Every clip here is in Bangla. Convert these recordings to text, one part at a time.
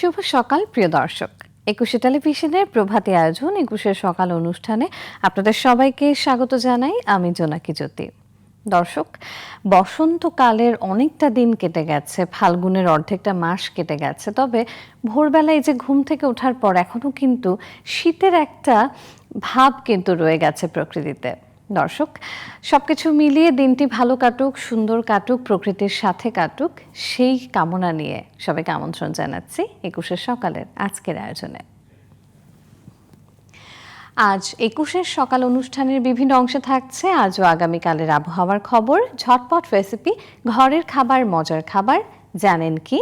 শুভ সকাল, প্রিয় দর্শক। একুশে টেলিভিশনের প্রভাতী আয়োজন, একুশের সকাল অনুষ্ঠানে আপনাদের সবাইকে স্বাগত জানাই আমি জোনাকি জ্যোতি। দর্শক, বসন্তকালের অনেকটা দিন কেটে গেছে, ফাল্গুনের অর্ধেকটা মাস কেটে গেছে, তবে ভোরবেলায় যে ঘুম থেকে ওঠার পর এখনও কিন্তু শীতের একটা ভাব কিন্তু রয়ে গেছে প্রকৃতিতে। দর্শক, সবকিছু মিলিয়ে দিনটি ভালো কাটুক, সুন্দর কাটুক, প্রকৃতির সাথে কাটুক, সেই কামনা নিয়ে সবাইকে আমন্ত্রণ জানাচ্ছি একুশের সকালের আজকের আয়োজনে। আজ একুশের সকাল অনুষ্ঠানের বিভিন্ন অংশে থাকছে, আজও আগামীকালের আবহাওয়ার খবর, ঝটপট রেসিপি, ঘরের খাবার, মজার খাবার, জানেন কি?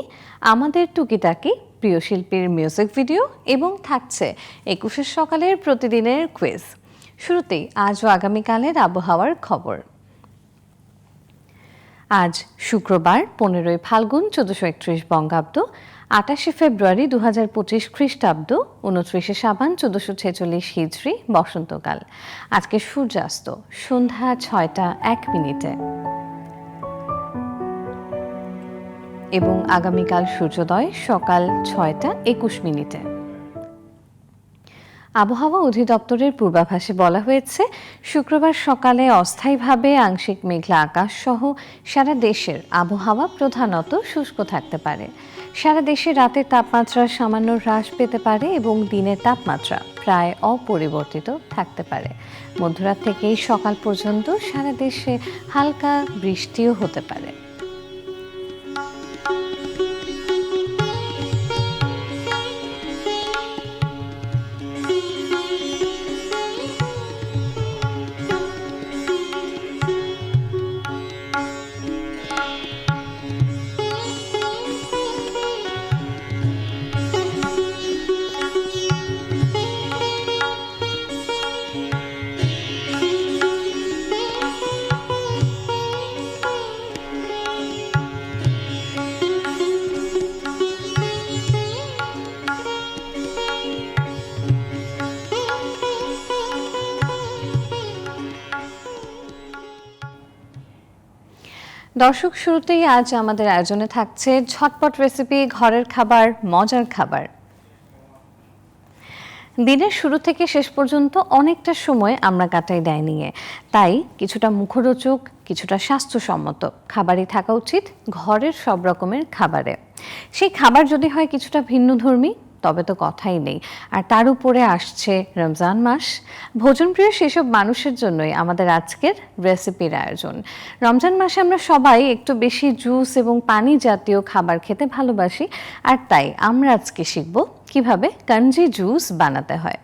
আমাদের টুকিটাকি প্রিয় শিল্পীর মিউজিক ভিডিও এবং থাকছে একুশের সকালের প্রতিদিনের কুইজ। শুরুতেই আজ ও আগামীকালের আবহাওয়ার খবর। আজ শুক্রবার, পনেরোই ফাল্গুন, চোদ্দশো একত্রিশ বঙ্গাব্দ আটাশে ফেব্রুয়ারি দু হাজার পঁচিশ খ্রিস্টাব্দ, উনত্রিশে সাবান, চোদ্দশো ছেচল্লিশ হিজড়ি, বসন্তকাল। আজকে সূর্যাস্ত, সন্ধ্যা ছয়টা এক মিনিটে। এবং আগামীকাল সূর্যোদয় সকাল ছয়টা একুশ মিনিটে। আবহাওয়া অধিদপ্তরের পূর্বাভাসে বলা হয়েছে, শুক্রবার সকালে অস্থায়ীভাবে আংশিক মেঘলা আকাশ সহ সারা দেশের আবহাওয়া প্রধানত শুষ্ক থাকতে পারে। সারা দেশে রাতের তাপমাত্রা সামান্য হ্রাস পেতে পারে এবং দিনের তাপমাত্রা প্রায় অপরিবর্তিত থাকতে পারে। মধ্যরাত থেকেই সকাল পর্যন্ত সারা দেশে হালকা বৃষ্টিও হতে পারে। দর্শক শুরুতেই আজ আমাদের আয়োজনে থাকছে ঝটপট রেসিপি ঘরের খাবার, মজার খাবার। দিনের শুরু থেকে শেষ পর্যন্ত অনেকটা সময় আমরা কাটাই ডাইনিংয়ে তাই কিছুটা মুখরোচক, কিছুটা স্বাস্থ্যসম্মত খাবারই থাকা উচিত ঘরের সব রকমের খাবারে। সেই খাবার যদি হয় কিছুটা ভিন্নধর্মী তবে তো কথাই নেই। আর তার উপরে আসছে রমজান মাস। ভোজনপ্রিয় সেসব মানুষের জন্যই আমাদের আজকের রেসিপির আয়োজন। রমজান মাসে আমরা সবাই একটু বেশি জুস এবং পানি জাতীয় খাবার খেতে ভালোবাসি। আর তাই আমরা আজকে শিখব কীভাবে কাঞ্জি জুস বানাতে হয়।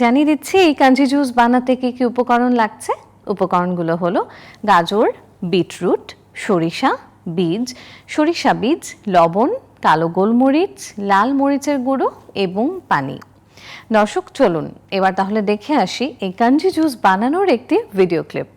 জানিয়ে দিচ্ছি, এই কাঞ্জি জুস বানাতে কি কি উপকরণ লাগছে? উপকরণগুলো হলো গাজর, বিটরুট, সরিষা, বীজ সরিষা বীজ, লবণ কালো গোলমরিচ, লাল মরিচের গুঁড়ো এবং পানি। দর্শক, চলুন। এবার তাহলে দেখে আসি এই কাঞ্জি জুস বানানোর একটি ভিডিও ক্লিপ।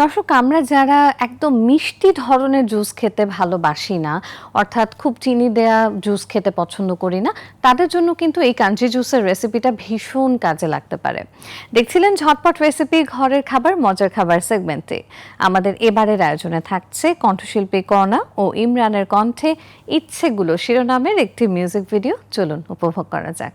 দর্শক, আমরা যারা একদম মিষ্টি ধরনের জুস খেতে ভালোবাসি না, অর্থাৎ খুব চিনি দেয়া জুস খেতে পছন্দ করি না, তাদের জন্য কিন্তু এই কাঞ্জি জুসের রেসিপিটা ভীষণ কাজে লাগতে পারে। দেখছিলেন ঝটপট রেসিপি ঘরের খাবার, মজার খাবার সেগমেন্টে আমাদের এবারের আয়োজনে থাকছে কণ্ঠশিল্পী কর্ণা ও ইমরানের কণ্ঠে ইচ্ছেগুলো শিরোনামের একটি মিউজিক ভিডিও চলুন, উপভোগ করা যাক।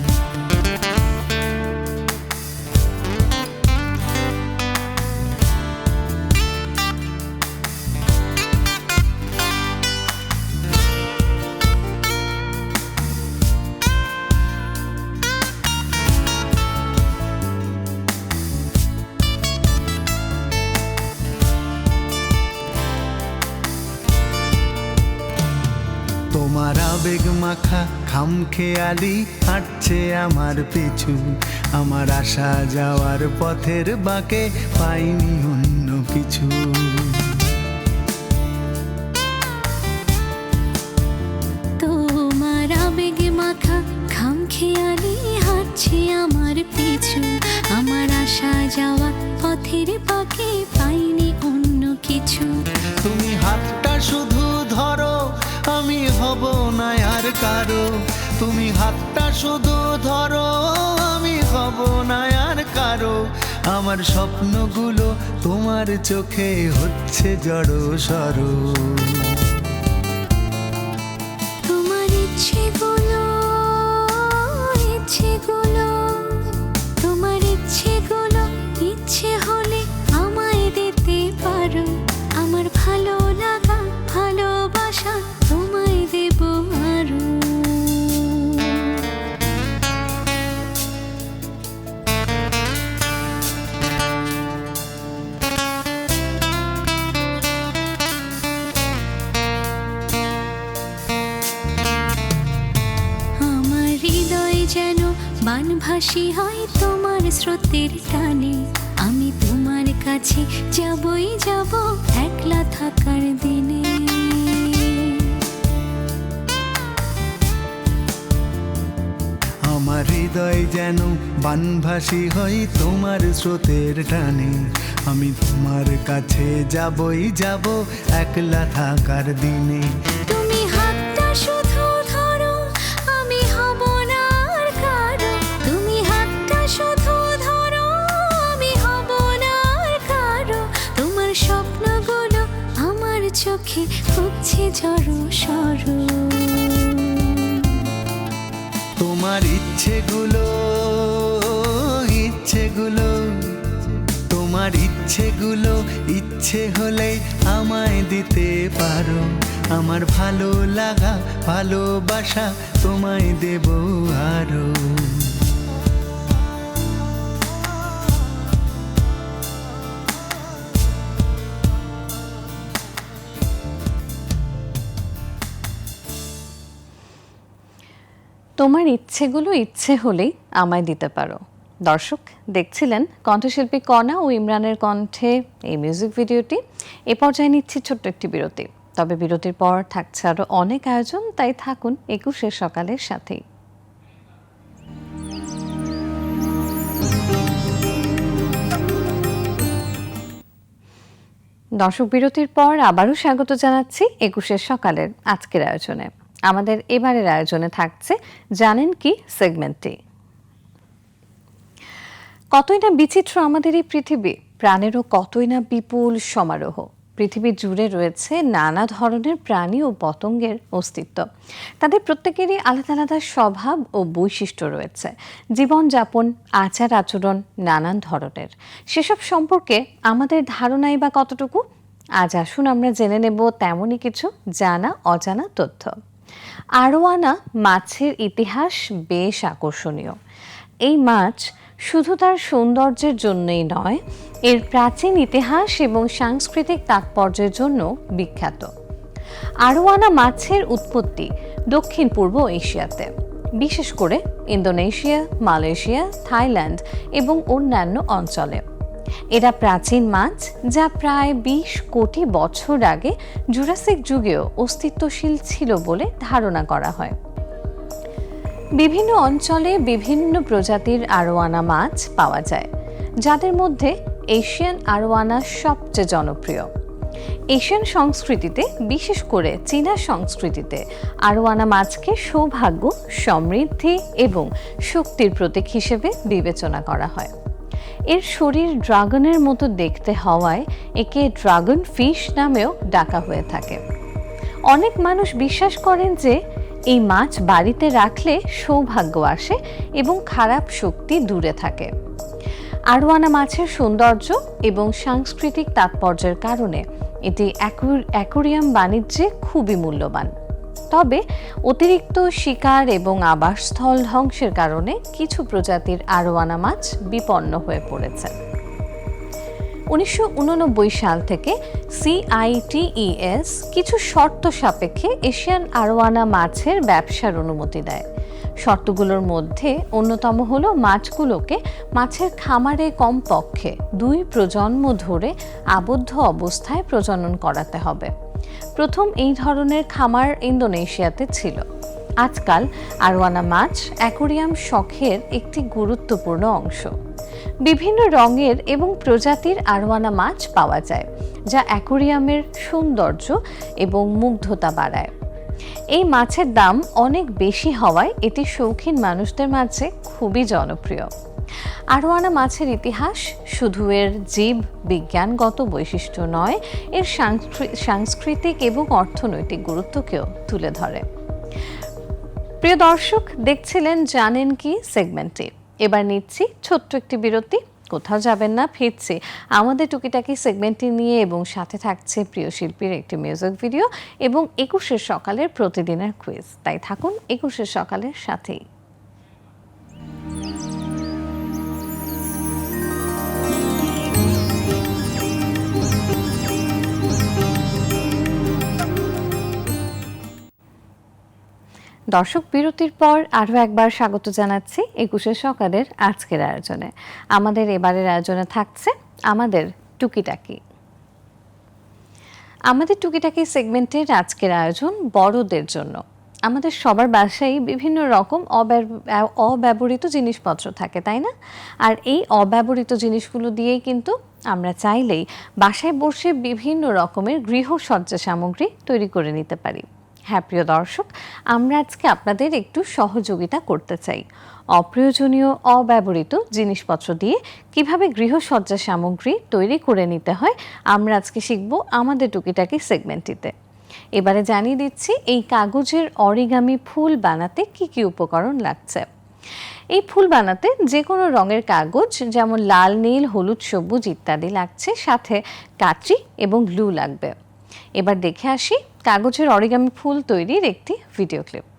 তোমার আবেগ মাখা খাম খেয়ালি হাঁটছে আমার পিছু। আমার আসা যাওয়ার পথের বাঁকে পাইনি অন্য কিছু। তোমার আবেগে মাখা খাম খেয়ালি হাঁটছে আমার পিছু। আমার আসা যাওয়া পথের পাকে পাইনি অন্য কিছু। তুমি হাতটা শুধু হব না আর কারও। তুমি হাতটা শুধু ধরো, আমি হব না আর কারও। আমার স্বপ্নগুলো তোমার চোখে হচ্ছে জড়ো সরো। তোমার ইচ্ছেগুলো হৃদয় যেন বানভাসী হয় তোমার স্রোতের টানে। আমি তোমার কাছে যাবই যাব একলা থাকার দিনে। আমার হৃদয় যেন বানভাসী হই তোমার স্রোতের টানে। আমি তোমার কাছে যাবই যাব একলা থাকার দিনে। চোখে হচ্ছে জড়ো সরো। তোমার ইচ্ছেগুলো ইচ্ছেগুলো, তোমার ইচ্ছেগুলো, ইচ্ছে হলে আমায় দিতে পারো। আমার ভালো লাগা, ভালোবাসা তোমায় দেব আরও। তোমার ইচ্ছেগুলো ইচ্ছে হলেই আমায় দিতে পারো। দর্শক, দেখছিলেন কণ্ঠশিল্পী কণা ও ইমরানের কণ্ঠে এই মিউজিক ভিডিওটি এ পর্যায়ে নিচ্ছি ছোট্ট একটি বিরতি। তবে বিরতির পর থাকছে আরও অনেক আয়োজন, তাই থাকুন একুশের সকালের সাথেই। দর্শক, বিরতির পর আবারও স্বাগত জানাচ্ছি একুশের সকালের আজকের আয়োজনে। আমাদের এবারের আয়োজনে থাকছে জানেন কি সেগমেন্টটি। কতই না বিচিত্র আমাদের এই পৃথিবী, প্রাণেরও কতই না বিপুল সমারোহ। পৃথিবী জুড়ে রয়েছে নানা ধরনের প্রাণী ও পতঙ্গের অস্তিত্ব। তাদের প্রত্যেকেরই আলাদা আলাদা স্বভাব ও বৈশিষ্ট্য রয়েছে। জীবনযাপন আচার আচরণ নানান ধরনের। সেসব সম্পর্কে আমাদের ধারণাই বা কতটুকু? আজ আসুন আমরা জেনে নেব তেমনই কিছু জানা অজানা তথ্য। আরোয়ানা মাছের ইতিহাস বেশ আকর্ষণীয়। এই মাছ শুধু তার সৌন্দর্যের জন্যই নয়, এর প্রাচীন ইতিহাস এবং সাংস্কৃতিক তাৎপর্যের জন্য বিখ্যাত। আরোয়ানা মাছের উৎপত্তি দক্ষিণ পূর্ব এশিয়াতে, বিশেষ করে ইন্দোনেশিয়া, মালয়েশিয়া, থাইল্যান্ড এবং অন্যান্য অঞ্চলে। এরা প্রাচীন মাছ যা প্রায় বিশ কোটি বছর আগে জুরাসিক যুগেও অস্তিত্বশীল ছিল বলে ধারণা করা হয়। বিভিন্ন অঞ্চলে বিভিন্ন প্রজাতির আরোয়ানা মাছ পাওয়া যায়, যাদের মধ্যে এশিয়ান আরোয়ানা সবচেয়ে জনপ্রিয়। এশিয়ান সংস্কৃতিতে, বিশেষ করে চীনা সংস্কৃতিতে, আরোয়ানা মাছকে সৌভাগ্য, সমৃদ্ধি এবং শক্তির প্রতীক হিসেবে বিবেচনা করা হয়। এর শরীর ড্রাগনের মতো দেখতে হওয়ায় একে ড্রাগন ফিশ নামেও ডাকা হয়ে থাকে। অনেক মানুষ বিশ্বাস করেন যে এই মাছ বাড়িতে রাখলে সৌভাগ্য আসে এবং খারাপ শক্তি দূরে থাকে। আরোয়ানা মাছের সৌন্দর্য এবং সাংস্কৃতিক তাৎপর্যের কারণে এটি অ্যাকুর- অ্যাকোরিয়াম বাণিজ্যে খুবই মূল্যবান। তবে অতিরিক্ত শিকার এবং আবাসস্থল ধ্বংসের কারণে কিছু প্রজাতির আরোয়ানা মাছ বিপন্ন হয়ে পড়েছে। উনিশশো সাল থেকে সিআইটিইএস কিছু শর্ত সাপেক্ষে এশিয়ান আরোয়ানা মাছের ব্যবসার অনুমতি দেয়। শর্তগুলোর মধ্যে অন্যতম হলো মাছগুলোকে মাছের খামারে কমপক্ষে দুই প্রজন্ম ধরে আবদ্ধ অবস্থায় প্রজনন করাতে হবে। প্রথম এই ধরনের খামার ইন্দোনেশিয়াতে ছিল। আজকাল আরোয়ানা মাছ অ্যাকোরিয়াম শখের একটি গুরুত্বপূর্ণ অংশ। বিভিন্ন রঙের এবং প্রজাতির আরোয়ানা মাছ পাওয়া যায়, যা অ্যাকোরিয়ামের সৌন্দর্য এবং মুগ্ধতা বাড়ায়। এই মাছের দাম অনেক বেশি হওয়ায় এটি শৌখিন মানুষদের মাঝে খুবই জনপ্রিয়। আরোয়ানা মাছের ইতিহাস শুধু এর জীব বিজ্ঞানগত বৈশিষ্ট্য নয়, এর সাংস্কৃ- সাংস্কৃতিক এবং অর্থনৈতিক গুরুত্বকেও তুলে ধরে। প্রিয় দর্শক, দেখছিলেন, জানেন কি সেগমেন্টে এবার নিচ্ছি ছোট্ট একটি বিরতি। কোথাও যাবেন না, ফিরছি। আমাদের টুকিটাকি সেগমেন্টটি নিয়ে এবং সাথে থাকছে প্রিয় শিল্পীর একটি মিউজিক ভিডিও এবং একুশের সকালের প্রতিদিনের কুইজ তাই থাকুন, একুশের সকালের সাথেই। দর্শক বিরতির পর আরও একবার স্বাগত জানাচ্ছি একুশে সকালের আজকের আয়োজনে। আমাদের এবারের আয়োজনে থাকছে আমাদের টুকিটাকি। আমাদের টুকিটাকি সেগমেন্টের আজকের আয়োজন বড়দের জন্য। আমাদের সবার বাসায় বিভিন্ন রকম অব্যব- অব্যবহৃত জিনিসপত্র থাকে, তাই না? আর এই অব্যবহৃত জিনিসগুলো দিয়েই কিন্তু আমরা চাইলেই বাসায় বসে বিভিন্ন রকমের গৃহসজ্জা সামগ্রী তৈরি করে নিতে পারি। হ্যাঁ প্রিয় দর্শক, আমরা আজকে আপনাদের একটু সহযোগিতা করতে চাই। অপ্রয়োজনীয়, অব্যবহৃত জিনিসপত্র দিয়ে কীভাবে গৃহসজ্জা সামগ্রী তৈরি করে নিতে হয়, আমরা আজকে শিখব আমাদের টুকিটাকি সেগমেন্টটিতে। এবারে জানিয়ে দিচ্ছি, এই কাগজের অরিগামি ফুল বানাতে কি কি উপকরণ লাগছে। এই ফুল বানাতে যে কোনো রঙের কাগজ, যেমন লাল, নীল, হলুদ, সবুজ ইত্যাদি লাগছে, সাথে কাঁচি এবং গ্লু লাগবে। এবার দেখে আসি কাগজের অরিগামি ফুল তৈরির একটি ভিডিও ক্লিপ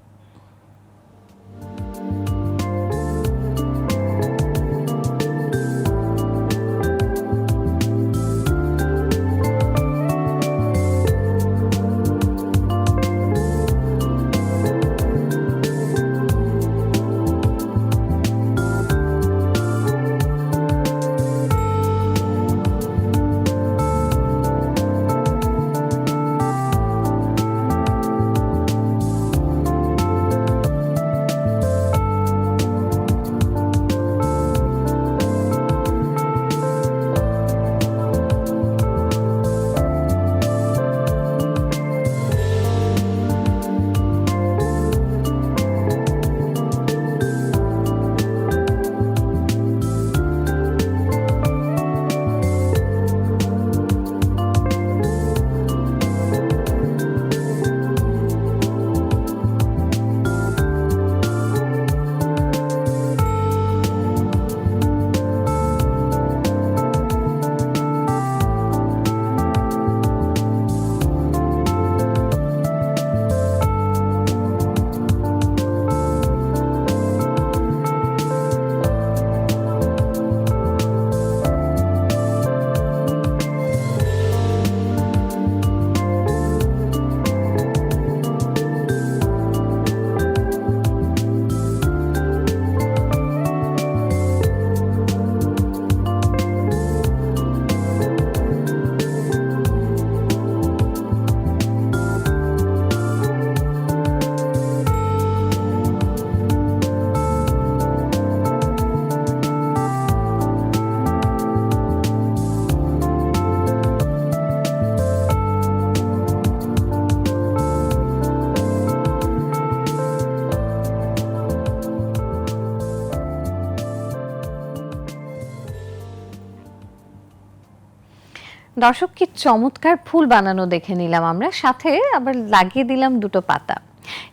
দর্শক, কি চমৎকার ফুল বানানো দেখে নিলাম আমরা। সাথে আবার লাগিয়ে দিলাম দুটো পাতা।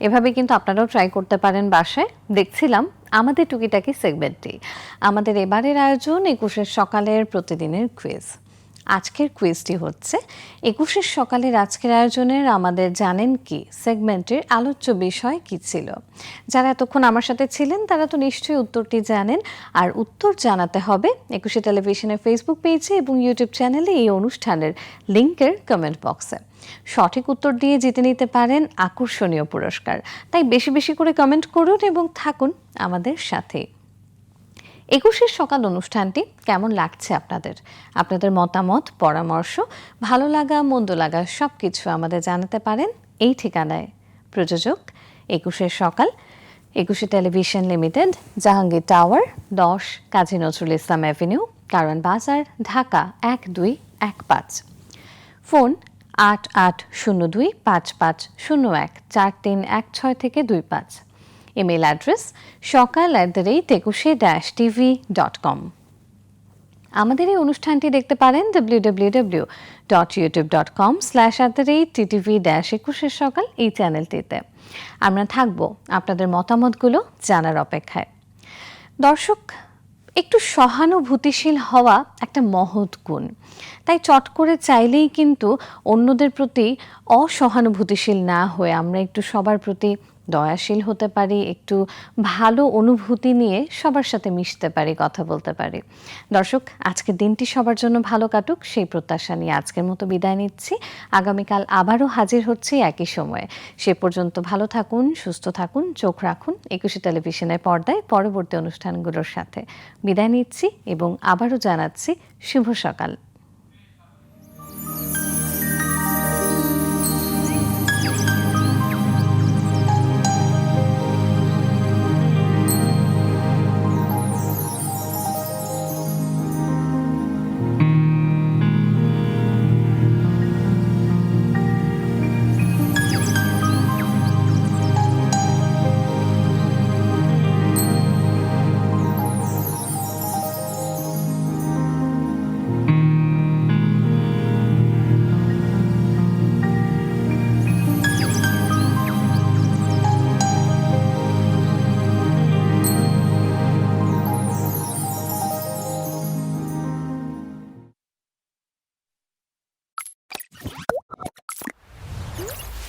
এভাবে কিন্তু আপনারাও ট্রাই করতে পারেন বাসায়। দেখছিলাম আমাদের টুকিটাকি সেগমেন্টটি আমাদের এবারের আয়োজন একুশের সকালের প্রতিদিনের কুইজ আজকের কুইজটি হচ্ছে, একুশের সকালের আজকের আয়োজনের আমাদের জানেন কি? সেগমেন্টের আলোচ্য বিষয় কি ছিল? যারা এতক্ষণ আমার সাথে ছিলেন, তারা তো নিশ্চয়ই উত্তরটি জানেন। আর উত্তর জানাতে হবে একুশে টেলিভিশনের ফেসবুক পেজে এবং ইউটিউব চ্যানেলে এই অনুষ্ঠানের লিঙ্কের কমেন্ট বক্সে সঠিক উত্তর দিয়ে জিতে নিতে পারেন আকর্ষণীয় পুরস্কার। তাই বেশি বেশি করে কমেন্ট করুন এবং থাকুন আমাদের সাথেই একুশের সকাল অনুষ্ঠানটি কেমন লাগছে আপনাদের? আপনাদের মতামত, পরামর্শ, ভালো লাগা, মন্দ লাগা সব কিছু আমাদের জানাতে পারেন এই ঠিকানায়। প্রযোজক, একুশের সকাল, একুশে টেলিভিশন লিমিটেড, জাহাঙ্গীর টাওয়ার, দশ, কাজী নজরুল ইসলাম অ্যাভিনিউ কারণ বাজার, ঢাকা এক দুই এক পাঁচ। ফোন আট আট শূন্য দুই পাঁচ পাঁচ শূন্য এক চার তিন এক ছয় থেকে দুই পাঁচ। Email address Sakal at the rate Ekushe dash TV dot com আমাদের এই অনুষ্ঠানটি দেখতে পারেন W W W dot YouTube dot com slash at the rate TTV dash একুশের সকাল এই চ্যানেলটিতে আমরা থাকব আপনাদের মতামতগুলো জানার অপেক্ষায়। দর্শক, একটু সহানুভূতিশীল হওয়া একটা মহৎ গুণ। তাই চট করে চাইলেই কিন্তু অন্যদের প্রতি অসহানুভূতিশীল না হয়ে আমরা একটু সবার প্রতি দয়াশীল হতে পারি, একটু ভালো অনুভূতি নিয়ে সবার সাথে মিশতে পারি, কথা বলতে পারি। দর্শক, আজকের দিনটি সবার জন্য ভালো কাটুক, সেই প্রত্যাশা নিয়ে আজকের মতো বিদায় নিচ্ছি। আগামীকাল আবারও হাজির হচ্ছে একই সময়ে। সে পর্যন্ত ভালো থাকুন, সুস্থ থাকুন, চোখ রাখুন, একুশে টেলিভিশনের পর্দায় পরবর্তী অনুষ্ঠানগুলোর সাথে। বিদায় নিচ্ছি এবং আবারও জানাচ্ছি শুভ সকাল।